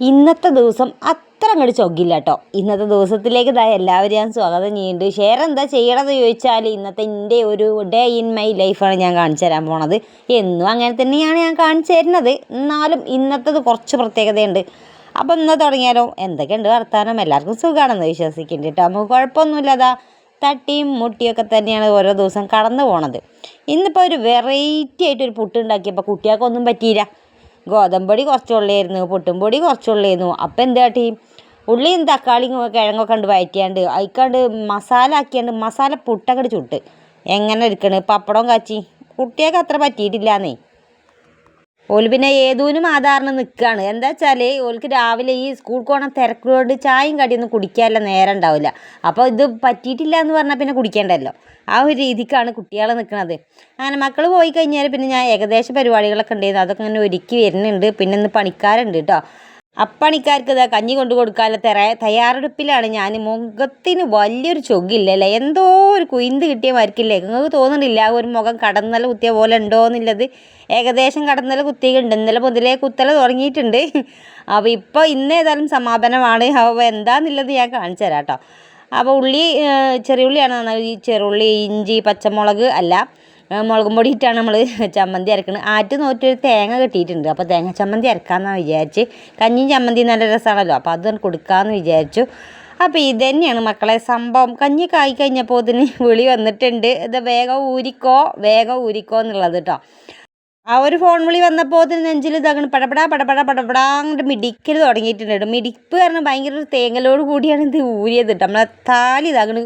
ഇന്നത്തെ ദിവസം അത്ര അങ്ങോട്ട് ചൊക്കില്ല കേട്ടോ ഇന്നത്തെ ദിവസത്തിലേക്ക് ഇതാ എല്ലാവരും ഞാൻ സ്വാഗതം ചെയ്യുന്നുണ്ട്. ഷെയർ എന്താ ചെയ്യണമെന്ന് ചോദിച്ചാൽ ഇന്നത്തെ എന്റെ ഒരു ഡേ ഇൻ മൈ ലൈഫാണ് ഞാൻ കാണിച്ചു തരാൻ പോണത്. എന്നും അങ്ങനെ തന്നെയാണ് ഞാൻ കാണിച്ചു തരുന്നത്. എന്നാലും ഇന്നത്തത് കുറച്ച് പ്രത്യേകതയുണ്ട്. അപ്പം ഇന്ന് തുടങ്ങിയാലോ? എന്തൊക്കെയുണ്ട് വർത്താനം? എല്ലാവർക്കും സുഖമാണെന്ന് വിശ്വസിക്കുന്നുണ്ട് കേട്ടോ നമുക്ക് കുഴപ്പമൊന്നുമില്ലതാ തട്ടിയും മുട്ടിയൊക്കെ തന്നെയാണ് ഓരോ ദിവസം കടന്നു പോണത്. ഇന്നിപ്പോൾ ഒരു വെറൈറ്റി ആയിട്ട് ഒരു പുട്ട് ഉണ്ടാക്കിയപ്പോൾ കുട്ടികൾക്കൊന്നും പറ്റിയില്ല. ഗോതമ്പൊടി കുറച്ചുള്ളായിരുന്നു പുട്ടും പൊടി കുറച്ചുള്ളായിരുന്നു. അപ്പം എന്താ കാട്ടി? ഉള്ളിയും തക്കാളിയും കിഴങ്ങൊക്കെ ഉണ്ട് വയറ്റിയാണ്ട് അതിക്കാണ്ട് മസാല ആക്കിയാണ്ട് മസാല പുട്ടൊക്കെ ചുട്ട്. എങ്ങനെ ഇരിക്കണ് പപ്പടം കാച്ചി. കുട്ടികൾക്ക് അത്ര പറ്റിയിട്ടില്ലാന്നേ. ഓൽ പിന്നെ ഏതൂനും ആധാറിന് നിൽക്കുകയാണ് എന്താ വെച്ചാൽ ഓൽക്ക് രാവിലെ ഈ സ്കൂൾ പോകണ തിരക്കുകൊണ്ട് ചായയും കടിയൊന്നും കുടിക്കാനുള്ള നേരം ഉണ്ടാവില്ല. അപ്പോൾ ഇത് പറ്റിയിട്ടില്ല എന്ന് പറഞ്ഞാൽ പിന്നെ കുടിക്കേണ്ടല്ലോ. ആ ഒരു രീതിക്കാണ് കുട്ടികൾ നിൽക്കുന്നത് അങ്ങനെ മക്കൾ പോയി കഴിഞ്ഞാൽ പിന്നെ ഞാൻ ഏകദേശ പരിപാടികളൊക്കെ ഉണ്ടായിരുന്നു. അതൊക്കെ ഇങ്ങനെ ഒരുക്കി വരുന്നുണ്ട്. പിന്നെ ഇന്ന് പണിക്കാരുണ്ട് കേട്ടോ അപ്പണിക്കാർക്ക് ഇതാ കഞ്ഞി കൊണ്ടു കൊടുക്കാനുള്ള തെറ തയ്യാറെടുപ്പിലാണ് ഞാൻ. മുഖത്തിന് വലിയൊരു ചൊഗില്ലല്ലേ എന്തോ ഒരു കുയിന്ത് കിട്ടിയ മരിക്കില്ലേ നിങ്ങൾക്ക് തോന്നുന്നില്ല ഒരു മുഖം കടന്നല കുത്തിയ പോലെ ഉണ്ടോ എന്നുള്ളത്? ഏകദേശം കടന്നല കുത്തിയിട്ടുണ്ട്. ഇന്നലെ മുതലേ കുത്തല തുടങ്ങിയിട്ടുണ്ട്. അപ്പോൾ ഇപ്പോൾ ഇന്ന് ഏതായാലും സമാപനമാണ്. അപ്പോൾ എന്താണെന്നുള്ളത് ഞാൻ കാണിച്ചു തരാം കേട്ടോ. അപ്പോൾ ഉള്ളി ചെറിയുള്ളിയാണ് നന്നായി. ചെറുള്ളി ഇഞ്ചി പച്ചമുളക് അല്ല. മുളകും പൊടി ഇട്ടാണ് നമ്മൾ ചമ്മന്തി അരക്കുന്നത് ആറ്റ് നോറ്റൊരു തേങ്ങ കെട്ടിയിട്ടുണ്ട്. അപ്പോൾ തേങ്ങ ചമ്മന്തി അരക്കാമെന്നാണ് വിചാരിച്ച്. കഞ്ഞിയും ചമ്മന്തി നല്ല രസമാണല്ലോ അപ്പോൾ അത് കൊടുക്കാമെന്ന് വിചാരിച്ചു. അപ്പോൾ ഇത് തന്നെയാണ് മക്കളെ സംഭവം. കഞ്ഞി കായി കഴിഞ്ഞപ്പോൾ ഇതിന് വിളി വന്നിട്ടുണ്ട്. ഇത് വേഗം ഊരിക്കോ വേഗം ഊരിക്കോ എന്നുള്ളത് കേട്ടോ ആ ഒരു ഫോൺ വിളി വന്നപ്പോൾ നെഞ്ചിൽ ഇതാകണം പടപടാ പടപടാ പടപടാങ്ങോട്ട് മിടിക്കൽ തുടങ്ങിയിട്ടുണ്ട്. മിടിപ്പ് കാരണം ഭയങ്കര ഒരു തേങ്ങലോട് കൂടിയാണ് ഇത് ഊരിയത് കേട്ടോ. നമ്മളെ താലി ഇതാകണ്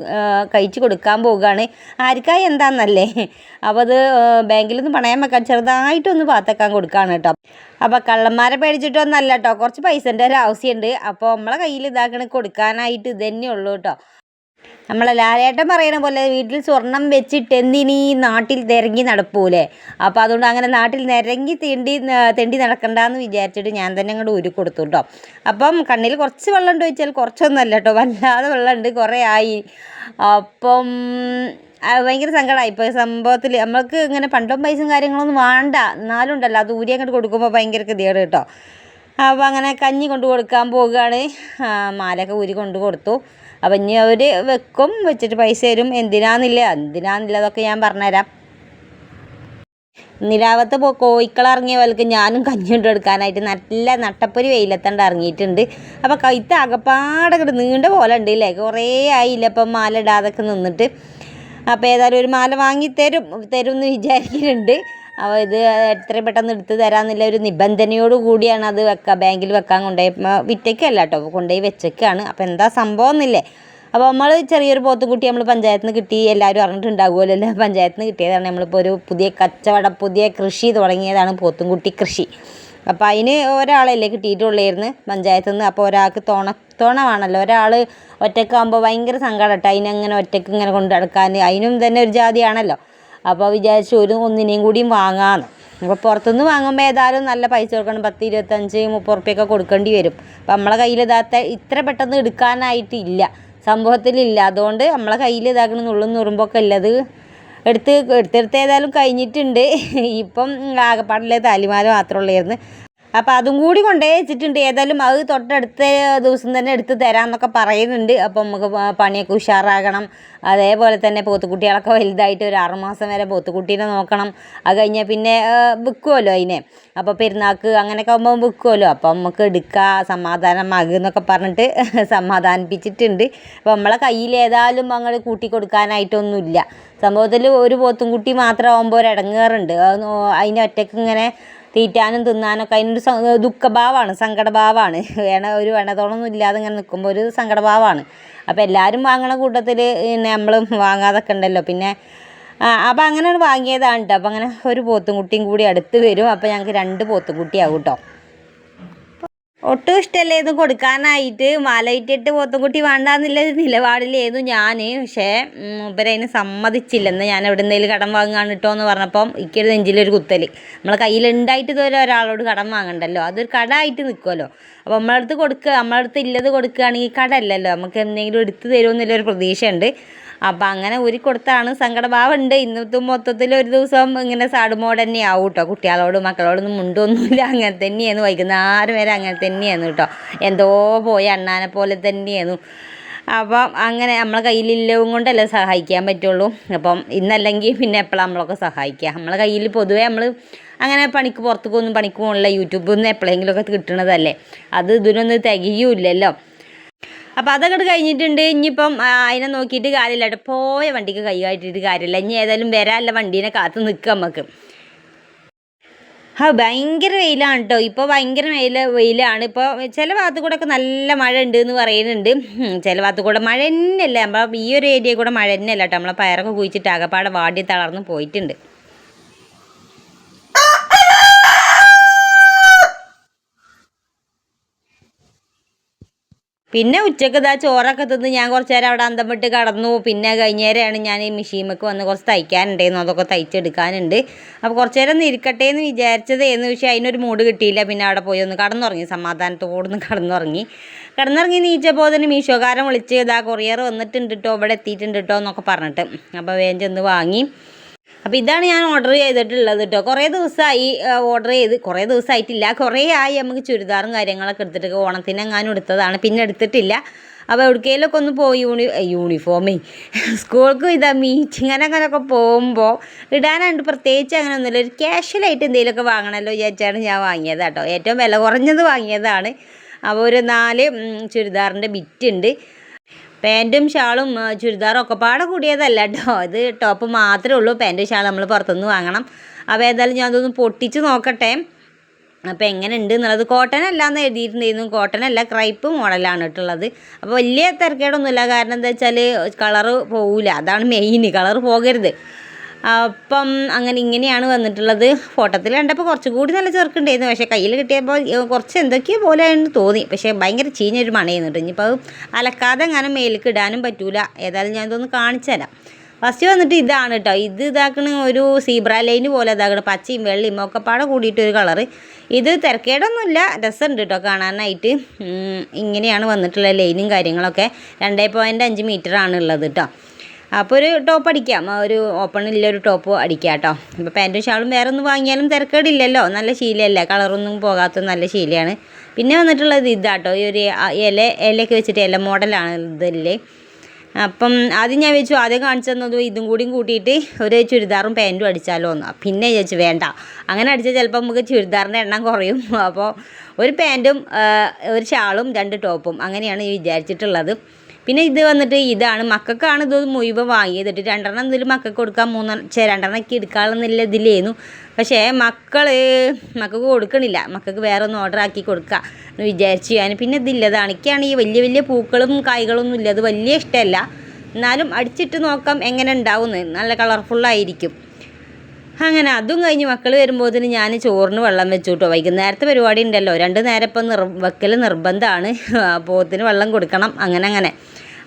കഴിച്ച് കൊടുക്കാൻ പോവുകയാണ്. ആർക്കായി എന്താണെന്നല്ലേ അപ്പോൾ അത് ബാങ്കിൽ നിന്ന് പണയം വെക്കാൻ ചെറുതായിട്ടൊന്ന് പാത്തക്കാൻ കൊടുക്കുകയാണ് കേട്ടോ. അപ്പോൾ കള്ളന്മാരെ പേടിച്ചിട്ടൊന്നല്ല കേട്ടോ. കുറച്ച് പൈസന്റെ ഒരു ആവശ്യമുണ്ട് അപ്പോൾ നമ്മളെ കയ്യിൽ ഇതാക്കണ കൊടുക്കാനായിട്ട് ഇത് തന്നെയുള്ളൂ കേട്ടോ. നമ്മളെ ലാലേട്ടൻ പറയണ പോലെ വീട്ടിൽ സ്വർണം വെച്ചിട്ട് എന്തിനീ നാട്ടിൽ തിരങ്ങി നടപ്പൂലേ അപ്പോൾ അതുകൊണ്ട് അങ്ങനെ നാട്ടിൽ നിരങ്ങി തെണ്ടി തെണ്ടി നടക്കണ്ടെന്ന് വിചാരിച്ചിട്ട് ഞാൻ തന്നെ അങ്ങോട്ട് ഊരി കൊടുത്തു കേട്ടോ അപ്പം കണ്ണിൽ കുറച്ച് വെള്ളം ഉണ്ട് ചോദിച്ചാൽ കുറച്ചൊന്നുമല്ല കേട്ടോ വല്ലാതെ വെള്ളമുണ്ട് കുറേ ആയി. അപ്പം ഭയങ്കര സങ്കടമായി. ഇപ്പോൾ സംഭവത്തിൽ നമ്മൾക്ക് ഇങ്ങനെ പണ്ടും പൈസയും കാര്യങ്ങളൊന്നും വേണ്ട. എന്നാലും ഉണ്ടല്ലോ അത് ഊരി അങ്ങോട്ട് കൊടുക്കുമ്പോൾ ഭയങ്കര ഗതികേട് കേട്ടോ അപ്പോൾ അങ്ങനെ കഞ്ഞി കൊണ്ടു കൊടുക്കാൻ പോവുകയാണ്. മാലയൊക്കെ ഊരി കൊണ്ട് കൊടുത്തു. അപ്പം ഇനി അവർ വെക്കും വെച്ചിട്ട് പൈസ തരും. എന്തിനാന്നില്ല എന്തിനാന്നില്ല അതൊക്കെ ഞാൻ പറഞ്ഞുതരാം. നിലാവത്ത് പോ കോഴിക്കളിറങ്ങിയ പോലക്ക് ഞാനും കഞ്ഞി കൊണ്ട് എടുക്കാനായിട്ട് നല്ല നട്ടപ്പൊരി വെയിലത്തണ്ട് ഇറങ്ങിയിട്ടുണ്ട്. അപ്പോൾ കൈത്ത് അകപ്പാടെ കിട്ടും നീണ്ട പോലെ ഉണ്ട് ഇല്ലേ? കുറേ ആയില്ല ഇപ്പം മാല ഇടാതൊക്കെ നിന്നിട്ട്. അപ്പോൾ ഏതായാലും ഒരു മാല വാങ്ങി തരും തരും എന്ന് വിചാരിക്കുന്നുണ്ട് അപ്പോൾ ഇത് എത്രയും പെട്ടെന്ന് എടുത്ത് തരാമെന്നുള്ള ഒരു നിബന്ധനയോട് കൂടിയാണ് അത് വെക്കുക ബാങ്കിൽ വെക്കാൻ കൊണ്ടുപോയി. വിറ്റയ്ക്കല്ല കേട്ടോ കൊണ്ടുപോയി വെച്ചേക്കാണ്. അപ്പോൾ എന്താ സംഭവം എന്നില്ലേ അപ്പോൾ നമ്മൾ ചെറിയൊരു പോത്തുകുട്ടി നമ്മൾ പഞ്ചായത്തിൽ നിന്ന് കിട്ടി എല്ലാവരും അറിഞ്ഞിട്ടുണ്ടാകുമല്ലോ അല്ലേ? പഞ്ചായത്തിൽ നിന്ന് കിട്ടിയതാണ് നമ്മളിപ്പോൾ ഒരു പുതിയ കച്ചവട പുതിയ കൃഷി തുടങ്ങിയതാണ് പോത്തുംകുട്ടി കൃഷി. അപ്പോൾ അതിന് ഒരാളല്ലേ കിട്ടിയിട്ടുള്ളായിരുന്നു പഞ്ചായത്തിൽ നിന്ന്. അപ്പോൾ ഒരാൾക്ക് തോണ തോണമാണല്ലോ. ഒരാൾ ഒറ്റക്കാകുമ്പോൾ ഭയങ്കര സങ്കടം കേട്ടോ അതിനങ്ങനെ ഒറ്റയ്ക്ക് ഇങ്ങനെ കൊണ്ടു നടക്കാൻ. അതിനും തന്നെ ഒരു ജാതിയാണല്ലോ. അപ്പോൾ വിചാരിച്ചു ഒരു ഒന്നിനെയും കൂടിയും വാങ്ങാമെന്ന് അപ്പോൾ പുറത്തുനിന്ന് വാങ്ങുമ്പോൾ ഏതായാലും നല്ല പൈസ കൊടുക്കണം. പത്ത് ഇരുപത്തഞ്ച് മുപ്പത് റുപ്യൊക്കെ കൊടുക്കേണ്ടി വരും. അപ്പോൾ നമ്മളെ കയ്യിൽ ഇതാത്ത ഇത്ര പെട്ടെന്ന് എടുക്കാനായിട്ടില്ല. സംഭവത്തിലില്ല. അതുകൊണ്ട് നമ്മളെ കയ്യിൽ ഇതാക്കണം നുള്ളും നുറുമ്പൊക്കെ ഉള്ളത് എടുത്ത് എടുത്തെടുത്ത് ഏതായാലും കഴിഞ്ഞിട്ടുണ്ട്. ഇപ്പം ആകെപ്പാടുള്ള താലിമാല മാത്രമേ ഉള്ളായിരുന്നു. അപ്പോൾ അതും കൂടി കൊണ്ടുപോയി വെച്ചിട്ടുണ്ട് ഏതായാലും അത് തൊട്ടടുത്ത ദിവസം തന്നെ എടുത്ത് തരാമെന്നൊക്കെ പറയുന്നുണ്ട്. അപ്പോൾ നമുക്ക് പണിയൊക്കെ ഉഷാറാകണം. അതേപോലെ തന്നെ പോത്തുകുട്ടികളൊക്കെ വലുതായിട്ട് ഒരു ആറുമാസം വരെ പോത്തുകുട്ടീനെ നോക്കണം. അത് കഴിഞ്ഞാൽ പിന്നെ വിൽക്കുമല്ലോ അതിനെ. അപ്പോൾ പെരുന്നാൾക്ക് അങ്ങനെയൊക്കെ ആകുമ്പോൾ വിൽക്കുമല്ലോ അപ്പോൾ നമുക്ക് എടുക്കുക സമാധാനമാകുക എന്നൊക്കെ പറഞ്ഞിട്ട് സമാധാനിപ്പിച്ചിട്ടുണ്ട്. അപ്പോൾ നമ്മളെ കയ്യിൽ ഏതായാലും അങ്ങോട്ട് കൂട്ടി കൊടുക്കാനായിട്ടൊന്നുമില്ല സംഭവത്തിൽ ഒരു പോത്തും കുട്ടി മാത്രമാകുമ്പോൾ ഒരു ഇടങ്ങേറുണ്ട്. അതിന്റെ ഒറ്റയ്ക്ക് ഇങ്ങനെ തീറ്റാനും തിന്നാനൊക്കെ അതിനൊരു ദുഃഖഭാവമാണ് സങ്കടഭാവമാണ് വേണ ഒരു വേണതോളൊന്നും ഇല്ലാതെ ഇങ്ങനെ നിൽക്കുമ്പോൾ ഒരു സങ്കടഭാവമാണ് അപ്പോൾ എല്ലാവരും വാങ്ങണ കൂട്ടത്തിൽ പിന്നെ നമ്മളും വാങ്ങാതൊക്കെ ഉണ്ടല്ലോ. പിന്നെ അപ്പോൾ അങ്ങനെ വാങ്ങിയതാണ് കേട്ടോ അപ്പോൾ അങ്ങനെ ഒരു പോത്തും കുട്ടിയും കൂടി അടുത്ത് വരും. അപ്പോൾ ഞങ്ങൾക്ക് രണ്ട് പോത്തും കുട്ടിയാവും കേട്ടോ ഒട്ടും ഇഷ്ടമല്ലായിരുന്നു കൊടുക്കാനായിട്ട് മാലയിട്ടിട്ട് പോത്തുംകുട്ടി വേണ്ടാന്നുള്ള നിലപാടിലായിരുന്നു ഞാൻ പക്ഷേ മൂപ്പരതിന് സമ്മതിച്ചില്ലെന്ന് ഞാൻ എവിടെ നിന്നെങ്കിലും കടം വാങ്ങാൻ കേട്ടോ എന്ന് പറഞ്ഞപ്പം ഇക്കൊരു നെഞ്ചിലൊരു കുത്തൽ നമ്മളെ കയ്യിലുണ്ടായിട്ട് ഇതുവരെ ഒരാളോട് കടം വാങ്ങണ്ടല്ലോ. അതൊരു കട ആയിട്ട് നിൽക്കുമല്ലോ അപ്പോൾ നമ്മളടുത്ത് കൊടുക്കുക നമ്മളടുത്ത് ഇല്ലത് കൊടുക്കുകയാണെങ്കിൽ കടയല്ലല്ലോ നമുക്ക് എന്തെങ്കിലും എടുത്ത് തരുമെന്നുള്ളൊരു പ്രതീക്ഷയുണ്ട്. അപ്പം അങ്ങനെ ഊരി കൊടുത്താണ് സങ്കടഭാവമുണ്ട്. ഇന്നത്തെ മൊത്തത്തിൽ ഒരു ദിവസം ഇങ്ങനെ സാടുമോട് തന്നെ ആവും കേട്ടോ കുട്ടികളോടും മക്കളോടൊന്നും മുണ്ടൊന്നുമില്ല. അങ്ങനെ തന്നെയായിരുന്നു. വൈകുന്നേരം വരെ അങ്ങനെ തന്നെയായിരുന്നു കേട്ടോ എന്തോ പോയ അണ്ണാനെ പോലെ തന്നെയായിരുന്നു. അപ്പം അങ്ങനെ നമ്മളെ കയ്യിലില്ലവും കൊണ്ടല്ലേ സഹായിക്കാൻ പറ്റുള്ളൂ. അപ്പം ഇന്നല്ലെങ്കിൽ പിന്നെ എപ്പോഴാണ് നമ്മളൊക്കെ സഹായിക്കുക. നമ്മളെ കയ്യിൽ പൊതുവേ നമ്മൾ അങ്ങനെ പണിക്ക് പുറത്തേക്കൊന്നും പണിക്ക് പോകണില്ല യൂട്യൂബിൽ നിന്ന് എപ്പോഴെങ്കിലുമൊക്കെ കിട്ടണതല്ലേ. അത് ഇതിനൊന്നും തികയൂല്ലല്ലോ. അപ്പോൾ അതങ്ങോട്ട് കഴിഞ്ഞിട്ടുണ്ട്. ഇനിയിപ്പം അതിനെ നോക്കിയിട്ട് കാര്യമില്ല. പോയ വണ്ടിക്ക് കൈ കാട്ടിയിട്ട് കാര്യമില്ല. ഇനി ഏതായാലും വരാനല്ല വണ്ടീനെ കാത്ത് നിൽക്കാം നമുക്ക് ആ ഭയങ്കര വെയിലാണ് കേട്ടോ ഇപ്പോൾ ഭയങ്കര വെയിൽ വെയിലാണ്. ഇപ്പോൾ ചില ഭാഗത്ത് കൂടെ ഒക്കെ നല്ല മഴ ഉണ്ട് എന്ന് പറയുന്നുണ്ട് ചില ഭാഗത്ത് കൂടെ മഴ തന്നെയല്ല. നമ്മൾ ഈ ഒരു ഏരിയ കൂടെ മഴ തന്നെയല്ല കേട്ടോ നമ്മളെ പയറൊക്കെ കുഴിച്ചിട്ട് ആകപ്പാടെ വാടി തളർന്ന് പോയിട്ടുണ്ട്. പിന്നെ ഉച്ചയ്ക്ക് ഇതാ ചോറൊക്കെ തിന്ന് ഞാൻ കുറച്ച് നേരം അവിടെ അന്തം വിട്ട് കടന്നു. പിന്നെ കഴിഞ്ഞേരെയാണ് ഞാൻ ഈ മെഷീമൊക്കെ വന്ന് കുറച്ച് തയ്ക്കാനുണ്ടായിരുന്നു അതൊക്കെ തയ്ച്ചെടുക്കാനുണ്ട്. അപ്പോൾ കുറച്ച് നേരം ഒന്ന് ഇരിക്കട്ടെ എന്ന് വിചാരിച്ചതേന്ന്. പക്ഷേ അതിനൊരു മൂഡ് കിട്ടിയില്ല. പിന്നെ അവിടെ പോയി ഒന്ന് കടന്നുറങ്ങി. സമാധാനത്തോടൊന്ന് കടന്നുറങ്ങി. കടന്നുറങ്ങി നീച്ചപ്പോൾ തന്നെ മീഷോക്കാരൻ വിളിച്ച് ഇതാ കൊറിയർ വന്നിട്ടുണ്ട് കേട്ടോ ഇവിടെ എത്തിയിട്ടുണ്ട് കേട്ടോ എന്നൊക്കെ പറഞ്ഞിട്ട്. അപ്പോൾ വേഗം ചെന്ന് വാങ്ങി. അപ്പോൾ ഇതാണ് ഞാൻ ഓർഡർ ചെയ്തിട്ടുള്ളത് കേട്ടോ കുറേ ദിവസമായി ഓർഡർ ചെയ്ത്. കുറേ ദിവസമായിട്ടില്ല കുറേ ആയി നമുക്ക് ചുരിദാറും കാര്യങ്ങളൊക്കെ എടുത്തിട്ട് ഓണത്തിന് എങ്ങാനും എടുത്തതാണ്. പിന്നെ എടുത്തിട്ടില്ല. അപ്പോൾ എവിടേക്കെങ്കിലുമൊക്കെ ഒന്ന് പോയി യൂണി യൂണിഫോമേ സ്കൂൾക്ക് ഇതാ മീറ്റിംഗ് അങ്ങനെയൊക്കെ പോകുമ്പോൾ ഇടാനായിട്ട് പ്രത്യേകിച്ച് അങ്ങനെ ഒന്നുമില്ല. ഒരു ക്യാഷ്വലായിട്ട് എന്തെങ്കിലുമൊക്കെ വാങ്ങണമല്ലോ വിചാരിച്ചാണ് ഞാൻ വാങ്ങിയത് കേട്ടോ ഏറ്റവും വില കുറഞ്ഞത് വാങ്ങിയതാണ്. അപ്പോൾ ഒരു നാല് ചുരിദാറിന്റെ ബിറ്റ് ബിറ്റുണ്ട് പാന്റും ഷാളും ചുരിദാറും ഒക്കെ പാടെ കൂടിയതല്ല കേട്ടോ ഇത് ടോപ്പ് മാത്രമേ ഉള്ളൂ. പാന്റും ഷാളും നമ്മൾ പുറത്തുനിന്ന് വാങ്ങണം. അപ്പോൾ ഏതായാലും ഞാൻ അതൊന്ന് പൊട്ടിച്ച് നോക്കട്ടെ. അപ്പോൾ എങ്ങനെ ഉണ്ട് എന്നുള്ളത് കോട്ടൺ അല്ല എന്ന് എഴുതിയിട്ടുണ്ടായിരുന്നു. കോട്ടൺ അല്ല ക്രൈപ്പ് മോഡലാണ് ഇട്ടുള്ളത് അപ്പോൾ വലിയ തിരക്കേടൊന്നുമില്ല. കാരണം എന്താ വെച്ചാൽ കളറ് പോവില്ല അതാണ് മെയിൻ കളറ് പോകരുത്. അപ്പം അങ്ങനെ ഇങ്ങനെയാണ് വന്നിട്ടുള്ളത്. ഫോട്ടോത്തിൽ കണ്ടപ്പോൾ കുറച്ചും കൂടി നല്ല ചെറുക്കുണ്ടായിരുന്നു. പക്ഷേ കയ്യിൽ കിട്ടിയപ്പോൾ കുറച്ച് എന്തൊക്കെയോ പോലെ എന്ന് തോന്നി. പക്ഷേ ഭയങ്കര ചീഞ്ഞൊരു മണയുന്നുണ്ട് ഇനിയിപ്പോൾ അത് അലക്കാതെ അങ്ങനെ മേലേക്ക് ഇടാനും പറ്റൂല. ഏതായാലും ഞാൻ ഇതൊന്ന് കാണിച്ചു തരാം. ഫസ്റ്റ് വന്നിട്ട് ഇതാണ് കേട്ടോ. ഇത് ഇതാക്കണ ഒരു സീബ്ര ലൈന് പോലെ ഇതാക്കണം പച്ചയും വെള്ളയും ഒക്കെ പാടെ കൂടിയിട്ട് ഒരു കളറ്. ഇത് തിരക്കേടൊന്നുമില്ല. രസമുണ്ട് കേട്ടോ കാണാനായിട്ട്. ഇങ്ങനെയാണ് വന്നിട്ടുള്ള ലൈനും കാര്യങ്ങളൊക്കെ. രണ്ടേ പോയിന്റ് അഞ്ച് മീറ്ററാണ് ഉള്ളത് കേട്ടോ. അപ്പോൾ ഒരു ടോപ്പ് അടിക്കാം. ഒരു ഓപ്പണില്ല ഒരു ടോപ്പ് അടിക്കാം കേട്ടോ ഇപ്പോൾ പാന്റും ഷാളും വേറെ ഒന്നും വാങ്ങിയാലും തിരക്കേടില്ലല്ലോ. നല്ല ശീലമല്ലേ കളറൊന്നും പോകാത്ത നല്ല ശീലമാണ് പിന്നെ വന്നിട്ടുള്ളത് ഇതാട്ടോ. ഈ ഒരു ഇല ഇലയൊക്കെ വെച്ചിട്ട് ഇല മോഡലാണ് ഇതല്ലേ അപ്പം ആദ്യം ഞാൻ വെച്ചു ആദ്യം കാണിച്ചു തന്നത് ഇതും കൂടിയും കൂട്ടിയിട്ട് ഒരു ചുരിദാറും പാന്റും അടിച്ചാലോ എന്ന്. പിന്നെ ചോദിച്ചു വേണ്ട. അങ്ങനെ അടിച്ചാൽ ചിലപ്പോൾ നമുക്ക് ചുരിദാറിന്റെ എണ്ണം കുറയും. അപ്പോൾ ഒരു പാന്റും ഒരു ഷാളും രണ്ട് ടോപ്പും അങ്ങനെയാണ് വിചാരിച്ചിട്ടുള്ളത്. പിന്നെ ഇത് വന്നിട്ട് ഇതാണ്. മക്കൾക്കാണ് ഇത് മുഴുവൻ വാങ്ങിയത് രണ്ടെണ്ണം ഇതിൽ മക്കൾക്ക് കൊടുക്കാൻ മൂന്നെണ്ണം ചേ രണ്ടെണ്ണമൊക്കെ എടുക്കാനുള്ള ഇതിലേന്നു. പക്ഷേ മക്കൾ മക്കൾക്ക് കൊടുക്കണില്ല. മക്കൾക്ക് വേറെ ഒന്ന് ഓർഡർ ആക്കി കൊടുക്കുക എന്ന് വിചാരിച്ചു ഞാൻ പിന്നെ ഇതില്ലതാണ്. എനിക്കാണ് ഈ വലിയ വലിയ പൂക്കളും കായ്കളൊന്നും ഇല്ല. അത് വലിയ ഇഷ്ടമല്ല എന്നാലും അടിച്ചിട്ട് നോക്കാം എങ്ങനെ ഉണ്ടാവുന്നു. നല്ല കളർഫുള്ളായിരിക്കും അങ്ങനെ അതും കഴിഞ്ഞ് മക്കൾ വരുമ്പോഴത്തേന് ഞാൻ ചോറിന് വെള്ളം വെച്ചു കേട്ടോ വൈകുന്നേരത്തെ പരിപാടി ഉണ്ടല്ലോ. രണ്ട് നേരം ഇപ്പം നിർ വെക്കൽ നിർബന്ധമാണ് പോത്തിന് വെള്ളം കൊടുക്കണം. അങ്ങനെ അങ്ങനെ.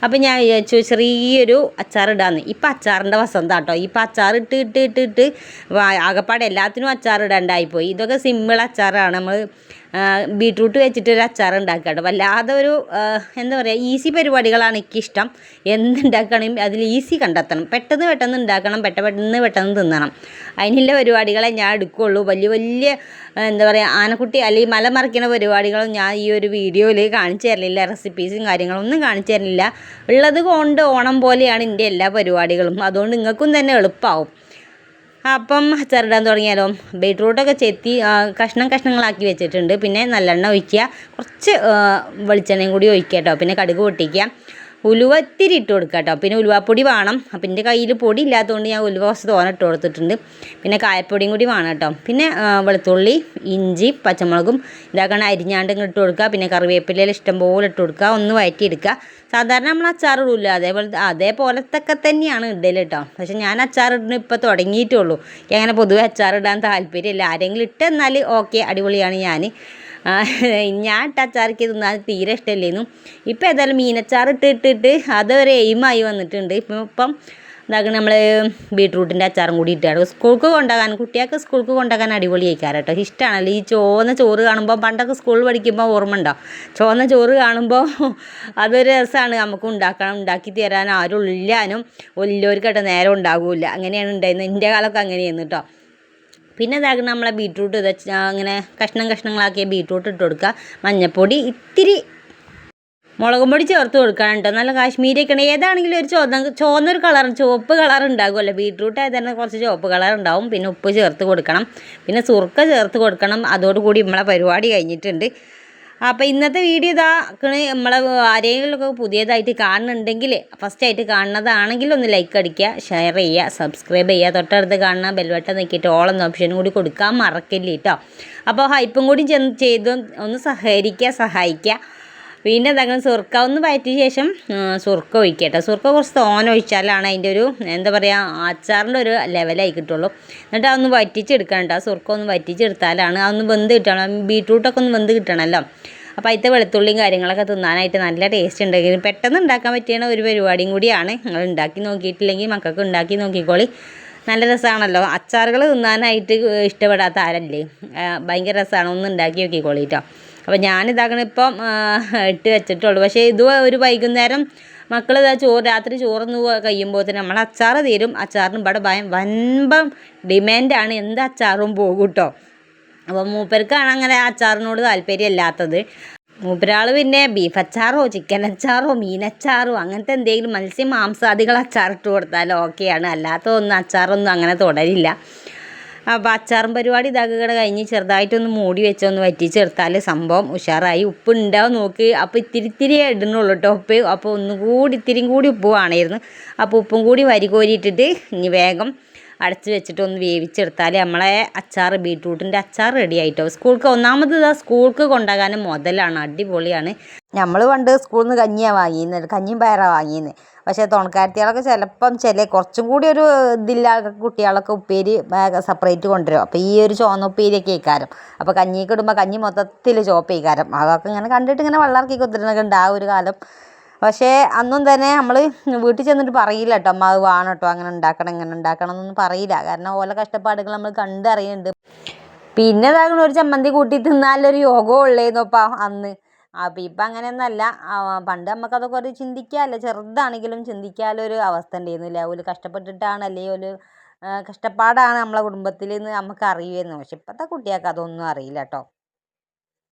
അപ്പം ഞാൻ വിചാരിച്ചു ചെറിയൊരു അച്ചാറിടാന്ന്. ഇപ്പം അച്ചാറിന്റെ വസന്ത കേട്ടോ. ഇപ്പം അച്ചാർ ഇട്ട് ഇട്ട് ഇട്ട് ഇട്ട് ആകപ്പാടെ എല്ലാത്തിനും അച്ചാർ ഇടണ്ടായിപ്പോയി ഇതൊക്കെ സിമ്പിൾ അച്ചാറാണ്. നമ്മൾ ബീട്രൂട്ട് വെച്ചിട്ട് ഒരു അച്ചാർ ഉണ്ടാക്കുക കേട്ടോ വല്ലാതെ ഒരു എന്താ പറയുക ഈസി പരിപാടികളാണ് എനിക്കിഷ്ടം. എന്തുണ്ടാക്കണമെങ്കിൽ അതിൽ ഈസി കണ്ടെത്തണം. പെട്ടെന്ന് പെട്ടെന്ന് ഉണ്ടാക്കണം. പെട്ട പെട്ടെന്ന് പെട്ടെന്ന് തിന്നണം. അതിനുള്ള പരിപാടികളെ ഞാൻ എടുക്കുകയുള്ളൂ. വലിയ വലിയ എന്താ പറയുക ആനക്കുട്ടി അല്ലെങ്കിൽ മല മറിക്കുന്ന പരിപാടികളും ഞാൻ ഈ ഒരു വീഡിയോയിൽ കാണിച്ചു തരലില്ല. റെസിപ്പീസും കാര്യങ്ങളും ഒന്നും കാണിച്ചു തരലില്ല. ഉള്ളത് കൊണ്ട് ഓണം പോലെയാണ് എന്റെ എല്ലാ പരിപാടികളും. അതുകൊണ്ട് നിങ്ങൾക്കും തന്നെ എളുപ്പമാവും അപ്പം അച്ചാറിടാൻ തുടങ്ങിയാലോ? ബീട്രൂട്ടൊക്കെ ചെത്തി കഷ്ണം കഷ്ണങ്ങളാക്കി വെച്ചിട്ടുണ്ട്. പിന്നെ നല്ലെണ്ണ ഒഴിക്കുക. കുറച്ച് വെളിച്ചെണ്ണയും കൂടി ഒഴിക്കുക കേട്ടോ. പിന്നെ കടുക് പൊട്ടിക്കുക. ഉലുവ ഇത്തിരി ഇട്ട് കൊടുക്കുക കേട്ടോ. പിന്നെ ഉലുവാപ്പൊടി വേണം. അപ്പം എന്റെ കയ്യിൽ പൊടി ഇല്ലാത്തതുകൊണ്ട് ഞാൻ ഉലുവ കുറച്ച് തോന ഇട്ട് കൊടുത്തിട്ടുണ്ട്. പിന്നെ കായപ്പൊടിയും കൂടി വേണം കേട്ടോ. പിന്നെ വെളുത്തുള്ളി ഇഞ്ചി പച്ചമുളകും ഇതാക്കണം അരിഞ്ഞാണ്ട് ഇട്ട് കൊടുക്കുക. പിന്നെ കറിവേപ്പിലയിൽ ഇഷ്ടംപോലെ ഇട്ട് കൊടുക്കുക. ഒന്ന് വഴറ്റിയെടുക്കുക സാധാരണ നമ്മൾ അച്ചാർ ഇടില്ല അതേപോലെ അതേപോലത്തൊക്കെ തന്നെയാണ് ഇടൽ കേട്ടോ. പക്ഷേ ഞാൻ അച്ചാർ ഇടുന്ന ഇപ്പോൾ തുടങ്ങിയിട്ടുള്ളൂ എനിക്ക് അങ്ങനെ പൊതുവെ അച്ചാർ ഇടാൻ താല്പര്യമില്ല. ആരെങ്കിലും ഇട്ടെന്നാൽ ഓക്കെ അടിപൊളിയാണ് ഞാൻ ഞാൻ ഇട്ട തിന്നാൻ തീരെ ഇഷ്ടമല്ലേന്നു. ഇപ്പം ഏതായാലും മീനച്ചാർ ഇട്ട് ഇട്ടിട്ട് അതൊരു എയിമായി വന്നിട്ടുണ്ട്. ഇപ്പം ഇപ്പം ഇതാക്കണം നമ്മൾ ബീട്രൂട്ടിന്റെ അച്ചാറും കൂടി ഇട്ടാണ്. സ്കൂൾക്ക് കൊണ്ടുപോകാൻ കുട്ടികൾക്ക് സ്കൂൾക്ക് കൊണ്ടുപോകാൻ അടിപൊളി കഴിക്കാറ് കേട്ടോ. ഇഷ്ടമാണല്ലോ ഈ ചോന്ന ചോറ് കാണുമ്പോൾ പണ്ടൊക്കെ സ്കൂളിൽ പഠിക്കുമ്പോൾ ഓർമ്മ ഉണ്ടോ? ചോന്ന ചോറ് കാണുമ്പോൾ അതൊരു രസമാണ്. നമുക്ക് ഉണ്ടാക്കണം ഉണ്ടാക്കി തരാൻ ആരും ഇല്ലാനും വലിയവർക്കായിട്ട് നേരം ഉണ്ടാകില്ല അങ്ങനെയാണ് ഉണ്ടായിരുന്നത്. എന്റെ കാലമൊക്കെ അങ്ങനെയായിരുന്നു കേട്ടോ. പിന്നെ ഇതാക്കുന്ന നമ്മളെ ബീട്രൂട്ട് അങ്ങനെ കഷ്ണം കഷ്ണങ്ങളാക്കിയ ബീട്രൂട്ട് ഇട്ട് കൊടുക്കുക. മഞ്ഞൾപ്പൊടി ഇത്തിരി മുളകും പൊടി ചേർത്ത് കൊടുക്കണം കേട്ടോ. നല്ല കാശ്മീരിയൊക്കെ ആണ് ഏതാണെങ്കിലും ഒരു ചോന്ന ചുവന്നൊരു കളർ ചുവപ്പ് കളർ ഉണ്ടാകുമല്ലോ. ബീട്രൂട്ട് ആയത് തന്നെ കുറച്ച് ചുവപ്പ് കളർ ഉണ്ടാവും. പിന്നെ ഉപ്പ് ചേർത്ത് കൊടുക്കണം. പിന്നെ സുർക്ക ചേർത്ത് കൊടുക്കണം. അതോടുകൂടി നമ്മളെ പരിപാടി കഴിഞ്ഞിട്ടുണ്ട്. അപ്പോൾ ഇന്നത്തെ വീഡിയോ ഇതാ നമ്മളെ ആരെങ്കിലുമൊക്കെ പുതിയതായിട്ട് കാണുന്നുണ്ടെങ്കിൽ ഫസ്റ്റ് ആയിട്ട് കാണുന്നതാണെങ്കിൽ ഒന്ന് ലൈക്ക് അടിക്കുക ഷെയർ ചെയ്യുക സബ്സ്ക്രൈബ് ചെയ്യുക. തൊട്ടടുത്ത് കാണുന്ന ബെൽവട്ടം നോക്കിയിട്ട് എന്ന ഓപ്ഷനും കൂടി കൊടുക്കാൻ മറക്കില്ല കേട്ടോ അപ്പോൾ ഹൈപ്പും കൂടി ചെന്ന് ചെയ്ത് ഒന്ന് സഹകരിക്കുക സഹായിക്കുക. പിന്നെ എന്താക്കണം സുർക്ക ഒന്ന് വയറ്റിയ ശേഷം സുർക്ക ഒഴിക്കുക കേട്ടോ സുർക്ക കുറച്ച് തോന ഒഴിച്ചാലാണ് അതിന്റെ ഒരു എന്താ പറയുക അച്ചാറിന്റെ ഒരു ലെവലായി കിട്ടുള്ളൂ. എന്നിട്ട് അതൊന്ന് വറ്റിച്ചെടുക്കണം കേട്ടോ സുർക്ക ഒന്ന് വറ്റിച്ചെടുത്താലാണ് അതൊന്ന് വെന്ത് കിട്ടണം. ബീട്രൂട്ടൊക്കെ ഒന്ന് വെന്ത് കിട്ടണമല്ലോ അപ്പോൾ അതിന്റെ വെളുത്തുള്ളിയും കാര്യങ്ങളൊക്കെ തിന്നാനായിട്ട് നല്ല ടേസ്റ്റ് ഉണ്ടെങ്കിലും പെട്ടെന്ന് ഉണ്ടാക്കാൻ പറ്റിയ ഒരു പരിപാടിയും കൂടിയാണ്. നിങ്ങൾ ഉണ്ടാക്കി നോക്കിയിട്ടില്ലെങ്കിൽ മക്കൾക്ക് ഉണ്ടാക്കി നോക്കിക്കോളി. നല്ല രസമാണല്ലോ അച്ചാറുകൾ തിന്നാനായിട്ട് ഇഷ്ടപ്പെടാത്ത ആരല്ലേ? ഭയങ്കര രസമാണ് ഒന്ന് ഉണ്ടാക്കി നോക്കിക്കോളി കേട്ടോ അപ്പോൾ ഞാനിതാക്കണ ഇപ്പം ഇട്ട് വെച്ചിട്ടുള്ളൂ. പക്ഷേ ഇത് ഒരു വൈകുന്നേരം മക്കൾ ഇതാ ചോറ് രാത്രി ചോറൊന്ന് കഴിയുമ്പോൾ തന്നെ നമ്മൾ അച്ചാർ തീരും. അച്ചാറിന് ഇവിടെ ഭയം വൻപം ഡിമാൻഡാണ് എന്ത് അച്ചാറും പോകും കേട്ടോ അപ്പോൾ മൂപ്പർക്കാണ് അങ്ങനെ അച്ചാറിനോട് താല്പര്യം ഇല്ലാത്തത് പിന്നെ ബീഫ് അച്ചാറോ ചിക്കൻ അച്ചാറോ മീനച്ചാറോ അങ്ങനത്തെ എന്തെങ്കിലും മത്സ്യ മാംസാദികൾ അച്ചാറിട്ട് കൊടുത്താൽ ഓക്കെയാണ് അല്ലാത്ത ഒന്നും അച്ചാറൊന്നും അങ്ങനെ തുടരില്ല. അപ്പോൾ അച്ചാറും പരിപാടി ഇതാക്കടെ കഴിഞ്ഞ് ചെറുതായിട്ടൊന്ന് മൂടി വെച്ചൊന്ന് വറ്റിച്ചെടുത്താൽ സംഭവം ഉഷാറായി. ഉപ്പ് ഉണ്ടാവും നോക്ക്. അപ്പോൾ ഇത്തിരി ഇത്തിരി ഇടുന്നുള്ളൂ കേട്ടോ ഉപ്പ്. അപ്പോൾ ഒന്നുകൂടി ഇത്തിരിയും കൂടി ഉപ്പ് വേണമായിരുന്നു. അപ്പോൾ ഉപ്പും കൂടി വരി കോരിയിട്ടിട്ട് ഇനി വേഗം അടച്ച് വെച്ചിട്ട് ഒന്ന് വേവിച്ചെടുത്താൽ നമ്മളെ അച്ചാർ ബീട്രൂട്ടിന്റെ അച്ചാർ റെഡി ആയിട്ടോ. സ്കൂൾക്ക് ഒന്നാമത് ഇതാ സ്കൂൾക്ക് കൊണ്ടുപോകാൻ മുതലാണ് അടിപൊളിയാണ്. നമ്മൾ പണ്ട് സ്കൂളിൽ നിന്ന് കഞ്ഞിയാണ് വാങ്ങിയിരുന്നത് കഞ്ഞിയും പയറാണ് വാങ്ങിയിരുന്നത് പക്ഷേ തുണക്കാരത്തികളൊക്കെ ചിലപ്പം ചില കുറച്ചും കൂടി ഒരു ഇതില്ല കുട്ടികളൊക്കെ ഉപ്പേരി സെപ്പറേറ്റ് കൊണ്ടുവരും. അപ്പോൾ ഈ ഒരു ചുവന്ന ഉപ്പേരിയൊക്കെ ഇക്കാരം അപ്പോൾ കഞ്ഞിക്ക് ഇടുമ്പോൾ കഞ്ഞി മൊത്തത്തിൽ ചോപ്പ് ഇക്കാരം അതൊക്കെ ഇങ്ങനെ കണ്ടിട്ട് ഇങ്ങനെ വെള്ളമിറക്കി കുത്തിരുന്നൊക്കെ ഉണ്ട് ആ ഒരു കാലം. പക്ഷേ അന്നും തന്നെ നമ്മൾ വീട്ടിൽ ചെന്നിട്ട് പറയില്ല കേട്ടോ അമ്മ അത് വേണം കേട്ടോ അങ്ങനെ ഉണ്ടാക്കണം ഇങ്ങനെ ഉണ്ടാക്കണം എന്നൊന്നും പറയില്ല. കാരണം ഓല കഷ്ടപ്പാടുകൾ നമ്മൾ കണ്ടറിയുന്നുണ്ട് പിന്നെ ഇതാകണ ഒരു ചമ്മന്തി കൂട്ടി തിന്നാലൊരു യോഗം ഉള്ളേന്നോപ്പാ അന്ന്. അപ്പം ഇപ്പം അങ്ങനെയൊന്നല്ല. പണ്ട് നമുക്കതൊക്കെ ഒരു ചിന്തിക്കാമല്ലോ ചെറുതാണെങ്കിലും ചിന്തിക്കാലൊരു അവസ്ഥ ഉണ്ടായിരുന്നില്ല. ഒരു കഷ്ടപ്പെട്ടിട്ടാണ് അല്ലെങ്കിൽ ഒരു കഷ്ടപ്പാടാണ് നമ്മളെ കുടുംബത്തിൽ നിന്ന് നമുക്ക് അറിയുമായിരുന്നു പക്ഷെ ഇപ്പോഴത്തെ കുട്ടികൾക്ക് അതൊന്നും അറിയില്ല കേട്ടോ